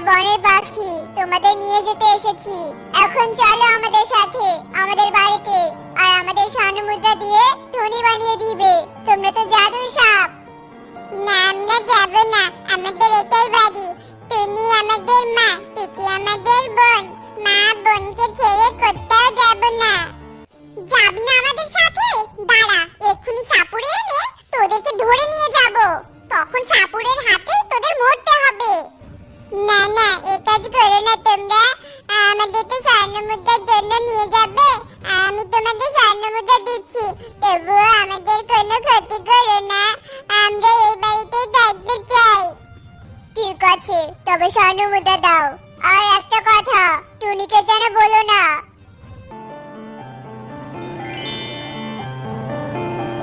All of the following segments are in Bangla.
বনের পাখি। তোমাদের নিয়ে যেতে এসেছি। এখন চলো আমাদের সাথে, আমাদের বাড়িতে। আর আমাদের স্বর্ণ মুদ্রা দিয়ে ধনী বানিয়ে দিবে। তোমরা তো জাদু সাপ। না, আমরা যাব না। আমাদের এটাই বাড়ি। তুমি আমাদের মা টুকি আমাদের বোন। মা বোনকে ছেড়ে কোথাও যাব না। যাবি না আমাদের সাথে? দাঁড়া, এক্ষুনি সাপুরে এনে তোদেরকে ধরে নিয়ে যাব। তখন সাপুরের হাতেই না তোমরা আমাদেরকে স্বর্ণ মুদ্রার জন্য নিয়ে যাবে। আমি তোমাদের স্বর্ণ মুদ্রা দিচ্ছি। তবুও আমাদের কোনো ক্ষতি করো না। আমরা এই বাড়িতেই থাকতে চাই। ঠিক আছে, তবে স্বর্ণ মুদ্রা দাও। আর একটা কথা, টুনিকে যেন বলো না।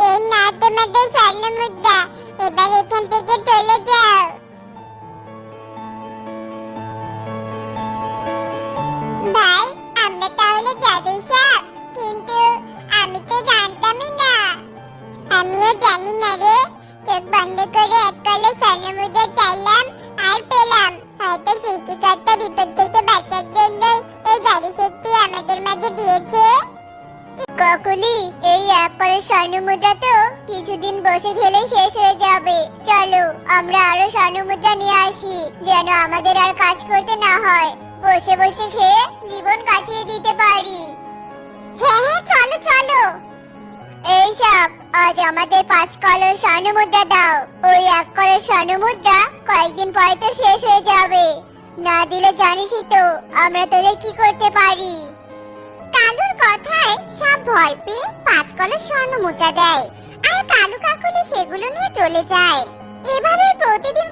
এই না তোমাদের স্বর্ণ মুদ্রা। এবার এখান থেকে চলে যাও। চোখ বন্ধ করে এক কলে স্বর্ণ মুদ্রা চাইলাম আর পেলাম। হয়তো সৃষ্টিকর্তা বিপদ থেকে বাঁচার জন্যই এই জাদু শক্তি আমাদের মাঝে দিয়েছে। ককুলি, এই এক করে স্বর্ণ মুদ্রা তো কিছুদিন বসে খেলে শেষ হয়ে যাবে। চলো, আমরা আরও স্বর্ণ মুদ্রা নিয়ে আসি, যেন আমাদের আর কাজ করতে না হয়। বসে বসে খেয়ে জীবন কাটিয়ে দিতে পারি। আজ আমাদের পাঁচ কলর স্বর্ণ মুদ্রা দাও। ওই এক কলর স্বর্ণ মুদ্রা কয়েকদিন পরে তো শেষ হয়ে যাবে। না দিলে জানিসই তো, আমরা তোদের কি করতে পারি? কালুর কথায় সব ভয় পেয়ে পাঁচ কলর স্বর্ণ মুদ্রা দেয়। আর কালু কাকুলি সেগুলো নিয়ে চলে যায়। এভাবে প্রতিদিন